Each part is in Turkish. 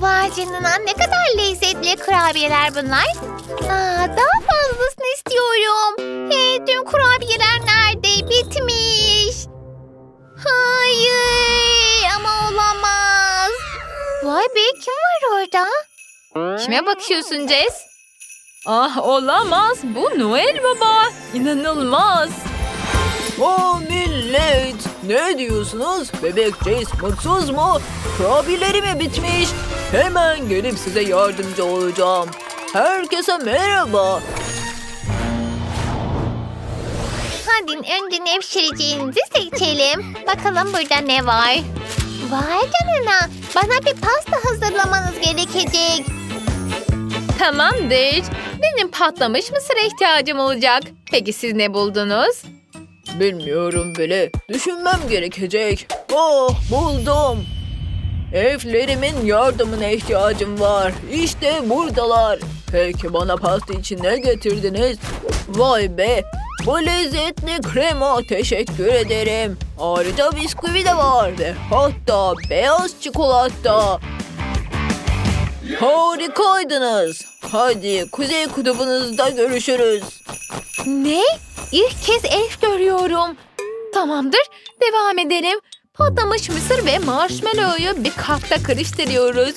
Vay canına ne kadar lezzetli kurabiyeler bunlar. Aa, daha fazlasını istiyorum. Hey tüm kurabiyeler nerede? Bitmiş. Hayır ama olamaz. Vay be kim var orada? Kime bakıyorsun Jess? Ah olamaz. Bu Noel Baba. İnanılmaz. O millet! Ne diyorsunuz? Bebek Jace mutsuz mu? Kurabiyeleri mi bitmiş? Hemen gelip size yardımcı olacağım. Herkese merhaba. Hadi önce ne pişireceğinizi seçelim. Bakalım burada ne var? Vay canına. Bana bir pasta hazırlamanız gerekecek. Tamamdır. Benim patlamış mısıra ihtiyacım olacak. Peki siz ne buldunuz? Bilmiyorum bile. Düşünmem gerekecek. Oh buldum. Elflerimin yardımına ihtiyacım var. İşte buradalar. Peki bana pasta için ne getirdiniz? Vay be. Bu lezzetli krema teşekkür ederim. Ayrıca bisküvi de var ve hatta beyaz çikolata. Harikaydınız. Hadi kuzey kutubunuzda görüşürüz. Ne? İlk kez elf görüyorum. Tamamdır. Devam edelim. Patlamış mısır ve marshmallow'u bir kapta karıştırıyoruz.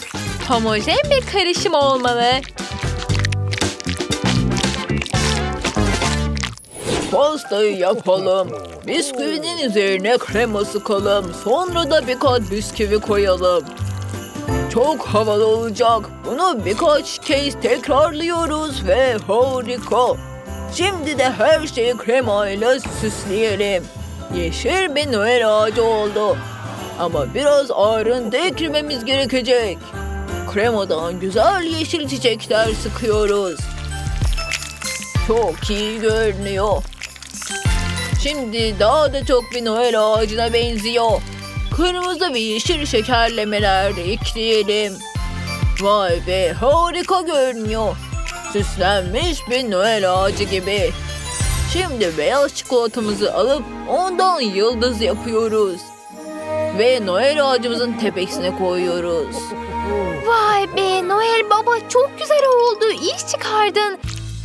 Homojen bir karışım olmalı. Pastayı yapalım. Bisküvinin üzerine krema sıkalım. Sonra da birkaç bisküvi koyalım. Çok havalı olacak. Bunu birkaç kez tekrarlıyoruz ve harika. Şimdi de her şeyi krema ile süsleyelim. Yeşil bir Noel ağacı oldu. Ama biraz ayrıntı eklememiz gerekecek. Kremadan güzel yeşil çiçekler sıkıyoruz. Çok iyi görünüyor. Şimdi daha da çok bir Noel ağacına benziyor. Kırmızı ve yeşil şekerlemeler de ekleyelim. Vay be harika görünüyor. Süslenmiş bir Noel ağacı gibi. Şimdi beyaz çikolatamızı alıp ondan yıldız yapıyoruz. Ve Noel ağacımızın tepesine koyuyoruz. Vay be Noel Baba çok güzel oldu. İş çıkardın.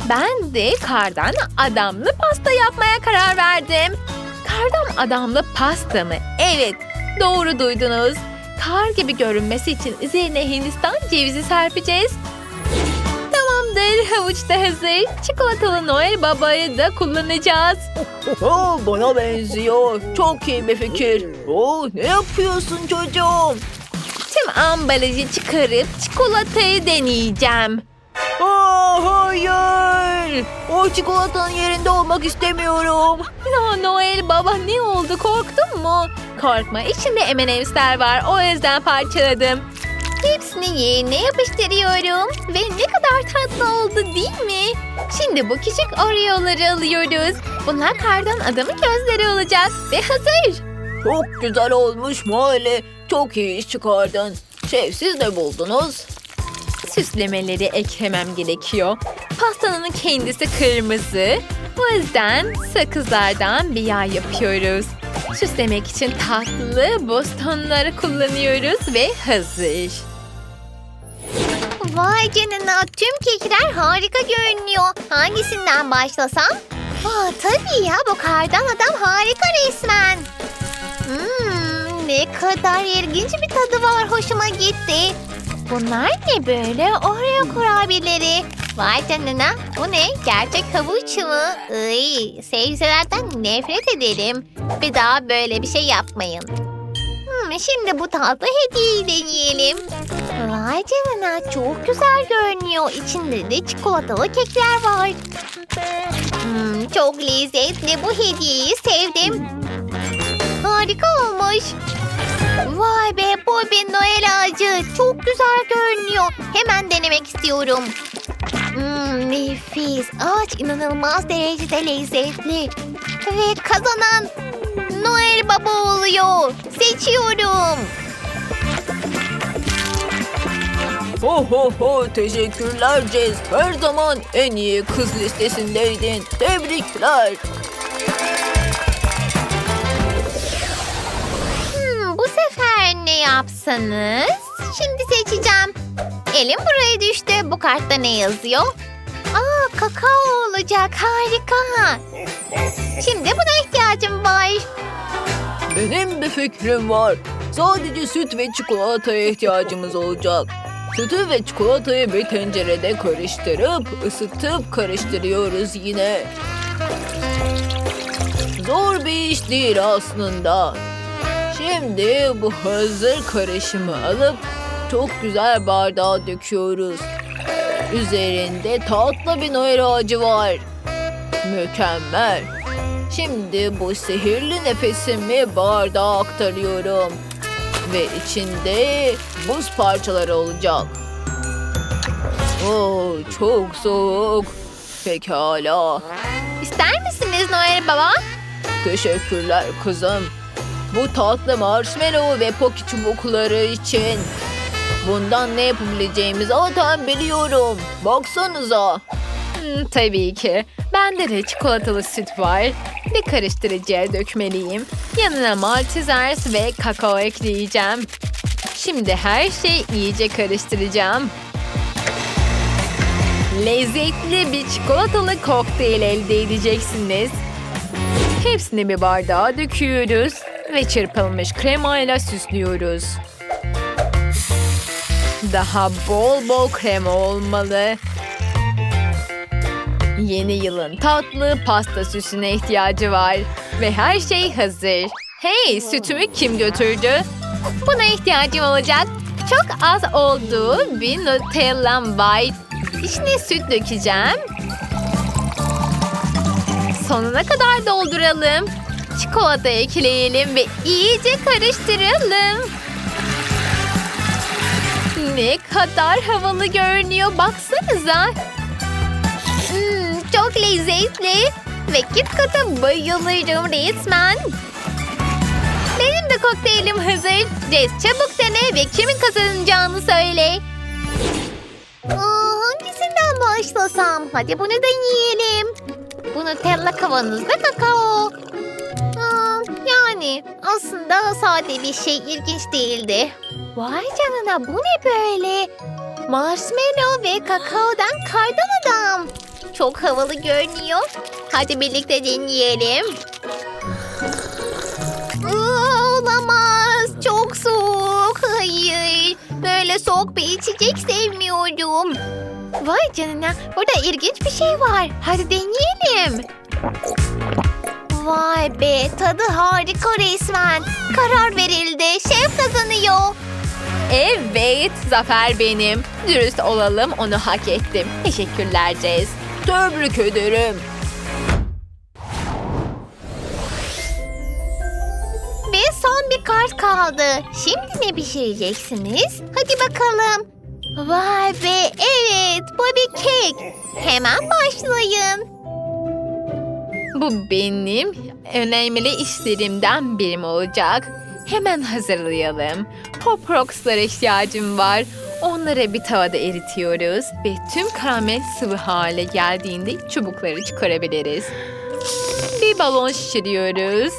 Ben de kardan adamlı pasta yapmaya karar verdim. Kardan adamlı pasta mı? Evet doğru duydunuz. Kar gibi görünmesi için üzerine Hindistan cevizi serpeceğiz. Tamamdır havuç da hazır. Çikolatalı Noel Baba'yı da kullanacağız. Oo, bana benziyor. Çok iyi bir fikir. Oo, ne yapıyorsun çocuğum? Tüm ambalajı çıkarıp çikolatayı deneyeceğim. Aa, hayır. O çikolatanın yerinde olmak istemiyorum. Ya Noel baba ne oldu korktun mu? Korkma içinde M&M'sler var o yüzden parçaladım. Hepsini yerine yapıştırıyorum. Ve ne kadar tatlı oldu değil mi? Şimdi bu küçük Oreo'ları alıyoruz. Bunlar kardan adamın gözleri olacak ve hazır. Çok güzel olmuş Mali. Çok iyi iş çıkardın. Şey siz ne buldunuz? Süslemeleri eklemem gerekiyor. Pastanın kendisi kırmızı. O yüzden sakızlardan bir yağ yapıyoruz. Süslemek için tatlı bostonları kullanıyoruz ve hazır. Vay canına tüm kekler harika görünüyor. Hangisinden başlasam? Aa, tabii ya bu kardan adam harika resmen. Hmm, ne kadar ilginç bir tadı var hoşuma gitti. Bunlar ne böyle? Oreo kurabiyeleri. Vay canına bu ne? Gerçek havuç mu? Iy, sebzelerden nefret ederim. Bir daha böyle bir şey yapmayın. Hmm, şimdi bu tatlı hediyeyi deneyelim. Vay canına çok güzel görünüyor. İçinde de çikolatalı kekler var. Hmm, çok lezzetli bu hediyeyi sevdim. Harika olmuş. Vay be bir Noel ağacı. Çok güzel görünüyor. Hemen denemek istiyorum. Hmm, nefis. Ağaç inanılmaz derecede lezzetli. Ve kazanan Noel Baba oluyor. Seçiyorum. Ho ho ho teşekkürler Cez. Her zaman en iyi kız listesindeydin. Tebrikler. Hmm, bu sefer ne yapsanız? Şimdi seçeceğim. Elim buraya düştü. Bu kartta ne yazıyor? Aa kakao olacak. Harika. Şimdi buna ihtiyacım var. Benim bir fikrim var. Sadece süt ve çikolataya ihtiyacımız olacak. Sütü ve çikolatayı bir tencerede karıştırıp ısıtıp karıştırıyoruz yine. Zor bir iş değil aslında. Şimdi bu hazır karışımı alıp çok güzel bardağa döküyoruz. Üzerinde tatlı bir Noel ağacı var. Mükemmel. Şimdi bu sihirli nefesimi bardağa aktarıyorum. Ve içinde buz parçaları olacak. Oo, çok soğuk. Pekala. İster misiniz Noel Baba? Teşekkürler kızım. Bu tatlı marshmallow ve poki çubukları için. Bundan ne yapabileceğimizi zaten biliyorum. Baksanıza. Hmm, tabii ki. Bende de çikolatalı süt var. Bir karıştırıcıya dökmeliyim. Yanına maltesers ve kakao ekleyeceğim. Şimdi her şeyi iyice karıştıracağım. Lezzetli bir çikolatalı kokteyl elde edeceksiniz. Hepsini bir bardağa döküyoruz ve çırpılmış kremayla süslüyoruz. Daha bol bol krema olmalı. Yeni yılın tatlı pasta süsüne ihtiyacı var. Ve her şey hazır. Hey sütümü kim götürdü? Buna ihtiyacım olacak. Çok az oldu. Bir Nutella var. İçine süt dökeceğim. Sonuna kadar dolduralım. Çikolata ekleyelim ve iyice karıştıralım. Ne kadar havalı görünüyor baksanıza. Çok lezzetli. Ve KitKat'a bayılırım resmen. Benim de kokteylim hazır. Jess çabuk dene ve kimin kazanacağını söyle. Aa, hangisinden başlasam? Hadi bunu deneyelim. Bu Nutella kavanozda kakao. Aa, yani aslında sade bir şey ilginç değildi. Vay canına bu ne böyle? Marshmallow ve kakaodan kardan. Çok havalı görünüyor. Hadi birlikte deneyelim. Olamaz. Çok soğuk. Hayır. Böyle soğuk bir içecek sevmiyorum. Vay canına. Burada ilginç bir şey var. Hadi deneyelim. Vay be. Tadı harika resmen. Karar verildi. Şef kazanıyor. Evet, zafer benim. Dürüst olalım, onu hak ettim. Teşekkürler Jess. Tebrik ederim. Ve son bir kart kaldı. Şimdi ne pişireceksiniz? Hadi bakalım. Vay be evet bu bir kek. Hemen başlayın. Bu benim önemli işlerimden birim olacak. Hemen hazırlayalım. Pop Rocks'lara ihtiyacım var. Onları bir tavada eritiyoruz ve tüm karamel sıvı hale geldiğinde çubukları çıkarabiliriz. Bir balon şişiriyoruz.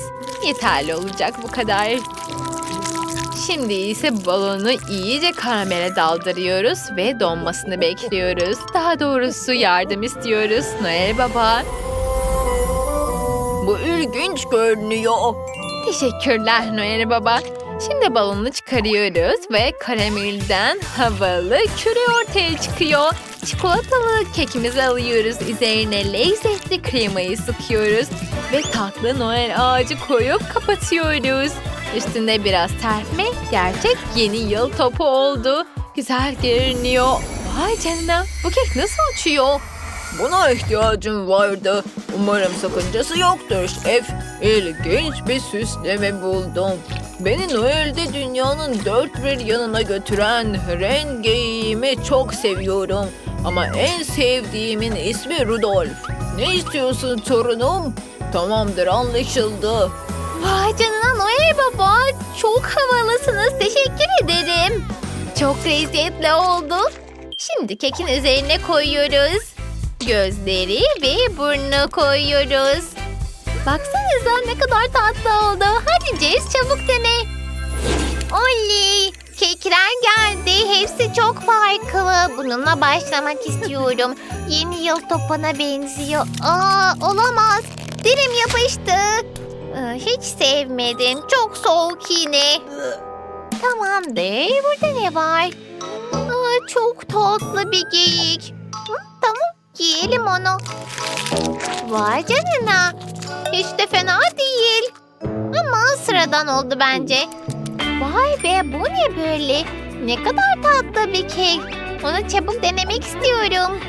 Yeterli olacak bu kadar. Şimdi ise balonu iyice karamele daldırıyoruz ve donmasını bekliyoruz. Daha doğrusu yardım istiyoruz Noel Baba. Bu ilginç görünüyor. Teşekkürler Noel Baba. Şimdi balonu çıkarıyoruz ve karamelden havalı küre ortaya çıkıyor. Çikolatalı kekimizi alıyoruz. Üzerine lezzetli kremayı sıkıyoruz. Ve tatlı Noel ağacı koyup kapatıyoruz. Üstünde biraz serpme gerçek yeni yıl topu oldu. Güzel görünüyor. Vay canına bu kek nasıl uçuyor? Buna ihtiyacım vardı. Umarım sakıncası yoktur şef. İlginç bir süsleme buldum. Beni Noel'de dünyanın dört bir yanına götüren rengeğimi çok seviyorum. Ama en sevdiğimin ismi Rudolf. Ne istiyorsun torunum? Tamamdır anlaşıldı. Vay canına Noel Baba çok havalısınız teşekkür ederim. Çok lezzetli oldu. Şimdi kekin üzerine koyuyoruz. Gözleri ve burnu koyuyoruz. Baksanıza ne kadar tatlı oldu. Hadi Jess çabuk dene. Oley! Kekiler geldi. Hepsi çok farklı. Bununla başlamak istiyorum. Yeni yıl topuna benziyor. Aa, olamaz. Dilim yapıştı. Aa, Hiç sevmedim. Çok soğuk yine. Tamamdır. Burada ne var? Aa, çok tatlı bir geyik. Hı, tamam. Yiyelim onu. Vay canına. Hiç de fena değil. Ama sıradan oldu bence. Vay be bu ne böyle? Ne kadar tatlı bir kek. Onu çabuk denemek istiyorum.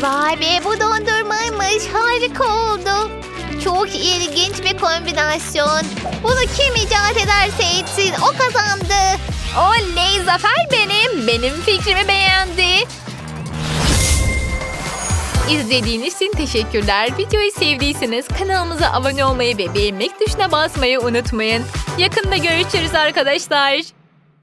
Vay be bu dondurmaymış. Harika oldu. Çok ilginç bir kombinasyon. Bunu kim icat ederse etsin o kazandı. Oley zafer benim. Benim fikrimi beğendi. İzlediğiniz için teşekkürler. Videoyu sevdiyseniz kanalımıza abone olmayı ve beğenmek tuşuna basmayı unutmayın. Yakında görüşürüz arkadaşlar.